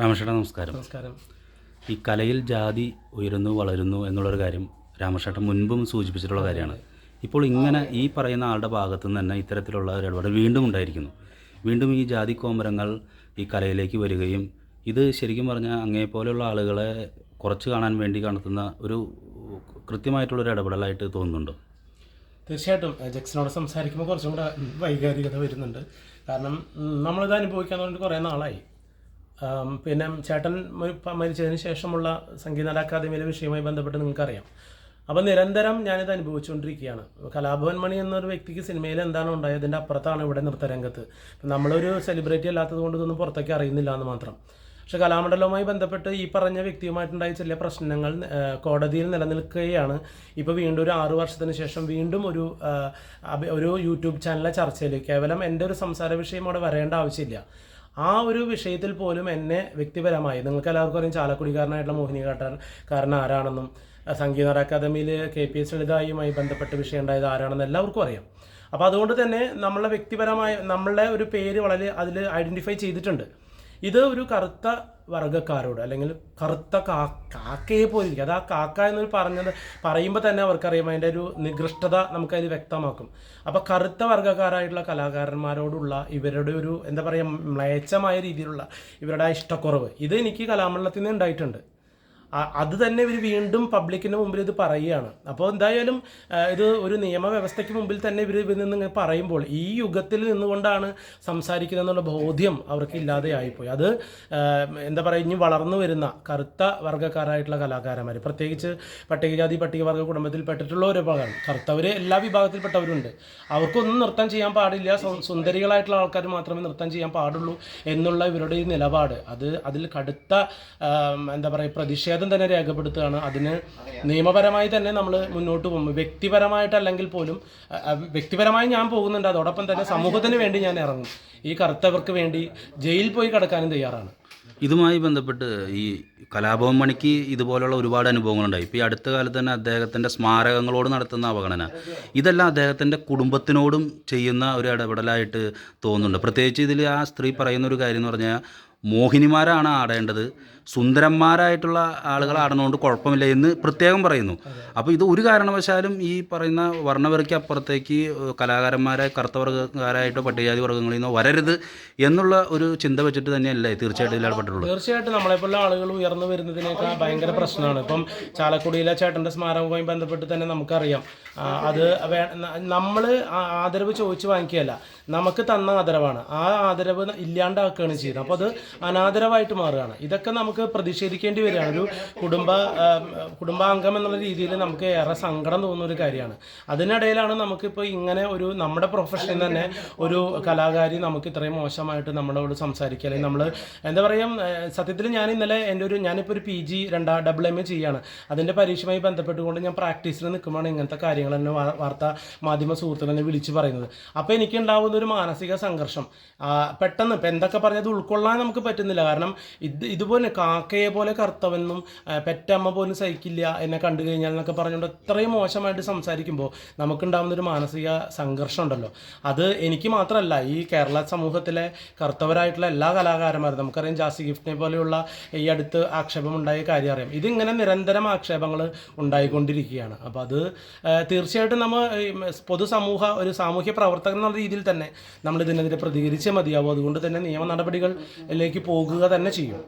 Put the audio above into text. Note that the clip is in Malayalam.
രാമകൃഷ്ണ നമസ്കാരം. നമസ്കാരം. ഈ കലയിൽ ജാതി ഉയരുന്നു വളരുന്നു എന്നുള്ളൊരു കാര്യം രാമകൃഷ്ണൻ മുൻപും സൂചിപ്പിച്ചിട്ടുള്ള കാര്യമാണ്. ഇപ്പോൾ ഇങ്ങനെ ഈ പറയുന്ന ആളുടെ ഭാഗത്തു നിന്ന് തന്നെ ഇത്തരത്തിലുള്ള ഒരു ഇടപെടൽ വീണ്ടും ഉണ്ടായിരിക്കുന്നു. വീണ്ടും ഈ ജാതി കോമരങ്ങൾ ഈ കലയിലേക്ക് വരികയും ഇത് ശരിക്കും പറഞ്ഞാൽ അങ്ങേ പോലെയുള്ള ആളുകളെ കുറച്ച് കാണാൻ വേണ്ടി നടത്തുന്ന ഒരു കൃത്യമായിട്ടുള്ളൊരു ഇടപെടലായിട്ട് തോന്നുന്നുണ്ടോ? തീർച്ചയായിട്ടും ജക്സിനോട് സംസാരിക്കുമ്പോൾ കുറച്ചും കൂടെ വൈകാരികത വരുന്നുണ്ട്. കാരണം നമ്മളിത് അനുഭവിക്കാൻ തുടങ്ങിയിട്ട് കുറേ നാളായി. പിന്നെ ചേട്ടൻ മരിച്ചതിന് ശേഷമുള്ള സംഗീത അക്കാദമിയിലെ വിഷയവുമായി ബന്ധപ്പെട്ട് നിങ്ങൾക്കറിയാം. അപ്പം നിരന്തരം ഞാനിത് അനുഭവിച്ചുകൊണ്ടിരിക്കുകയാണ്. കലാഭവൻ മണി എന്നൊരു വ്യക്തിക്ക് സിനിമയിൽ എന്താണ് ഉണ്ടായത് അതിന്റെ അപ്പുറത്താണ് ഇവിടെ നൃത്തരംഗത്ത്. നമ്മളൊരു സെലിബ്രിറ്റി അല്ലാത്തത് കൊണ്ട് ഇതൊന്നും പുറത്തേക്ക് അറിയുന്നില്ല എന്ന് മാത്രം. പക്ഷെ കലാമണ്ഡലവുമായി ബന്ധപ്പെട്ട് ഈ പറഞ്ഞ വ്യക്തിയുമായിട്ടുണ്ടായ ചില പ്രശ്നങ്ങൾ കോടതിയിൽ നിലനിൽക്കുകയാണ്. ഇപ്പോൾ വീണ്ടും ഒരു ആറു വർഷത്തിന് ശേഷം വീണ്ടും ഒരു ഒരു യൂട്യൂബ് ചാനലിലെ ചർച്ചയിൽ കേവലം എന്റെ ഒരു സംസാര വിഷയം അവിടെ വരേണ്ട ആവശ്യമില്ല. ആ ഒരു വിഷയത്തിൽ പോലും എന്നെ വ്യക്തിപരമായി നിങ്ങൾക്ക് എല്ലാവർക്കും അറിയാം ചാലക്കുടിക്കാരനായിട്ടുള്ള മോഹിനികാട്ടൻ കാരണം ആരാണെന്നും സംഗീത അക്കാദമിയിൽ കെ പി എസ് ലളിതായുമായി ബന്ധപ്പെട്ട വിഷയം ഉണ്ടായത് ആരാണെന്ന് എല്ലാവർക്കും അറിയാം. അപ്പോൾ അതുകൊണ്ട് തന്നെ നമ്മളെ വ്യക്തിപരമായ നമ്മളുടെ ഒരു പേര് വളരെ അതിൽ ഐഡന്റിഫൈ ചെയ്തിട്ടുണ്ട്. ഇത് ഒരു കറുത്ത വർഗക്കാരോട് അല്ലെങ്കിൽ കറുത്ത കാ കാക്കയെ പോലെ ഇരിക്കും. അത് ആ കാക്ക എന്ന് പറഞ്ഞത് പറയുമ്പോൾ തന്നെ അവർക്കറിയാം അതിന്റെ ഒരു നികൃഷ്ടത നമുക്കതിൽ വ്യക്തമാക്കും. അപ്പോൾ കറുത്ത വർഗക്കാരായിട്ടുള്ള കലാകാരന്മാരോടുള്ള ഇവരുടെ ഒരു എന്താ പറയുക മ്ലേച്ഛമായ രീതിയിലുള്ള ഇവരുടെ ഇഷ്ടക്കുറവ് ഇത് എനിക്ക് കലാമണ്ഡലത്തിൽ നിന്ന് ഉണ്ടായിട്ടുണ്ട്. അത് തന്നെ ഇവർ വീണ്ടും പബ്ലിക്കിന് മുമ്പിൽ ഇത് പറയുകയാണ്. അപ്പോൾ എന്തായാലും ഇത് ഒരു നിയമവ്യവസ്ഥയ്ക്ക് മുമ്പിൽ തന്നെ ഇവർ ഇതിൽ നിന്ന് പറയുമ്പോൾ ഈ യുഗത്തിൽ നിന്നുകൊണ്ടാണ് സംസാരിക്കുന്നതെന്നുള്ള ബോധ്യം അവർക്ക് ഇല്ലാതെയായിപ്പോയി അത് ആ, എന്താ പറയുക ഇനി വളർന്നു വരുന്ന കറുത്ത വർഗക്കാരായിട്ടുള്ള കലാകാരന്മാർ പ്രത്യേകിച്ച് പട്ടികജാതി പട്ടികവർഗ ഒരു ഭാഗമാണ് കറുത്തവർ എല്ലാ വിഭാഗത്തിൽപ്പെട്ടവരുണ്ട്. അവർക്കൊന്നും നൃത്തം ചെയ്യാൻ പാടില്ല. സുന്ദരികളായിട്ടുള്ള ആൾക്കാർ മാത്രമേ നൃത്തം ചെയ്യാൻ പാടുള്ളൂ എന്നുള്ള ഇവരുടെ ഈ നിലപാട്. അത് അതിൽ കടുത്ത എന്താ പറയുക പ്രതിഷേധം തന്നെ രേഖപ്പെടുത്തുകയാണ്. അതിന് നിയമപരമായി തന്നെ നമ്മൾ മുന്നോട്ട് പോകും. വ്യക്തിപരമായിട്ടല്ലെങ്കിൽ പോലും വ്യക്തിപരമായി ഞാൻ പോകുന്നുണ്ട്. അതോടൊപ്പം തന്നെ സമൂഹത്തിന് വേണ്ടി ഞാൻ ഇറങ്ങും. ഈ കറുത്തവർക്ക് വേണ്ടി ജയിലിൽ പോയി കിടക്കാനും തയ്യാറാണ്. ഇതുമായി ബന്ധപ്പെട്ട് ഈ കലാഭവൻ മണിക്ക് ഇതുപോലുള്ള ഒരുപാട് അനുഭവങ്ങളുണ്ടായി. ഇപ്പോൾ ഈ അടുത്ത കാലത്ത് തന്നെ അദ്ദേഹത്തിന്റെ സ്മാരകങ്ങളോട് നടത്തുന്ന അവഗണന. ഇതെല്ലാം അദ്ദേഹത്തിന്റെ കുടുംബത്തിനോടും ചെയ്യുന്ന ഒരു ഇടപെടലായിട്ട് തോന്നുന്നുണ്ട്. പ്രത്യേകിച്ച് ഇതിൽ ആ സ്ത്രീ പറയുന്ന ഒരു കാര്യം എന്ന് പറഞ്ഞാൽ മോഹിനിമാരാണ് ആടേണ്ടത്. സുന്ദരന്മാരായിട്ടുള്ള ആളുകൾ കുഴപ്പമില്ല എന്ന് പ്രത്യേകം പറയുന്നു. അപ്പോൾ ഇത് ഒരു കാരണവശാലും ഈ പറയുന്ന വർണവരയ്ക്ക് അപ്പുറത്തേക്ക് കലാകാരന്മാരെ കറുത്ത വർഗക്കാരായിട്ടോ പട്ടികജാതി വർഗങ്ങളിൽ നിന്നോ വരരുത് എന്നുള്ള ഒരു ചിന്ത വെച്ചിട്ട് തന്നെയല്ലേ തീർച്ചയായിട്ടും ഇതിൽ ഇടപെട്ടിട്ടുള്ളത് തീർച്ചയായിട്ടും നമ്മളെപ്പോലുള്ള ആളുകൾ ഉയർന്നു വരുന്നതിനേക്കാൾ ഭയങ്കര പ്രശ്നമാണ്. ഇപ്പം ചാലക്കുടിയിലെ ചേട്ടന്റെ സ്മാരകവുമായി ബന്ധപ്പെട്ട് തന്നെ നമുക്കറിയാം. അത് നമ്മൾ ആദരവ് ചോദിച്ചു വാങ്ങിക്കുകയല്ല. നമുക്ക് തന്ന ആദരവാണ്. ആ ആദരവ് ഇല്ലാണ്ടാക്കുകയാണ് ചെയ്യുന്നത്. അപ്പോൾ അത് അനാദരവായിട്ട് മാറുകയാണ്. ഇതൊക്കെ നമുക്ക് പ്രതിഷേധിക്കേണ്ടി വരികയാണ്. ഒരു കുടുംബ കുടുംബാംഗം എന്നുള്ള രീതിയിൽ നമുക്ക് ഏറെ സങ്കടം തോന്നുന്ന ഒരു കാര്യമാണ്. അതിനിടയിലാണ് നമുക്കിപ്പോൾ ഇങ്ങനെ ഒരു നമ്മുടെ പ്രൊഫഷനിൽ തന്നെ ഒരു കലാകാരി നമുക്ക് ഇത്രയും മോശമായിട്ട് നമ്മളോട് സംസാരിക്കുക. അല്ലെങ്കിൽ നമ്മൾ എന്താ പറയുക സത്യത്തിൽ ഞാൻ ഇന്നലെ എന്റെ ഒരു ഞാനിപ്പോൾ ഒരു പി ജി രണ്ടാ ഡബിൾ എം എ ചെയ്യാണ്. അതിന്റെ പരീക്ഷയുമായി ബന്ധപ്പെട്ടുകൊണ്ട് ഞാൻ പ്രാക്ടീസിൽ നിൽക്കുമ്പോഴാണ് ഇങ്ങനത്തെ കാര്യങ്ങൾ തന്നെ വാർത്താ മാധ്യമ സുഹൃത്തുക്കൾ തന്നെ വിളിച്ച് പറയുന്നത്. അപ്പോൾ എനിക്ക് ഉണ്ടാകുന്ന ഒരു മാനസിക സംഘർഷം. പെട്ടെന്ന് ഇപ്പം എന്തൊക്കെ പറഞ്ഞത് ഉൾക്കൊള്ളാൻ നമുക്ക് പറ്റുന്നില്ല. കാരണം ഇത് ഇതുപോലെ കാക്കയെ പോലെ കറുത്തവെന്നും പെറ്റമ്മ പോലും സഹിക്കില്ല എന്നെ കണ്ടു കഴിഞ്ഞാൽ എന്നൊക്കെ പറഞ്ഞുകൊണ്ട് അത്രയും മോശമായിട്ട് സംസാരിക്കുമ്പോൾ നമുക്കുണ്ടാകുന്ന ഒരു മാനസിക സംഘർഷം ഉണ്ടല്ലോ. അത് എനിക്ക് മാത്രമല്ല ഈ കേരള സമൂഹത്തിലെ കറുത്തവരായിട്ടുള്ള എല്ലാ കലാകാരന്മാരും നമുക്കറിയാം ജാസി ഗിഫ്റ്റിനെ പോലെയുള്ള ഈ അടുത്ത് ആക്ഷേപം ആക്ഷേപമുണ്ടായ കാര്യം അറിയാം. ഇതിങ്ങനെ നിരന്തരം ആക്ഷേപങ്ങൾ ഉണ്ടായിക്കൊണ്ടിരിക്കുകയാണ്. അപ്പോൾ അത് തീർച്ചയായിട്ടും നമ്മൾ പൊതുസമൂഹ ഒരു സാമൂഹ്യ പ്രവർത്തകൻ എന്നുള്ള രീതിയിൽ തന്നെ നമ്മൾ ഇതിനെതിരെ പ്രതികരിച്ചേ മതിയാവും. അതുകൊണ്ട് തന്നെ നിയമ നടപടികളിലേക്ക് പോകുക തന്നെ ചെയ്യും.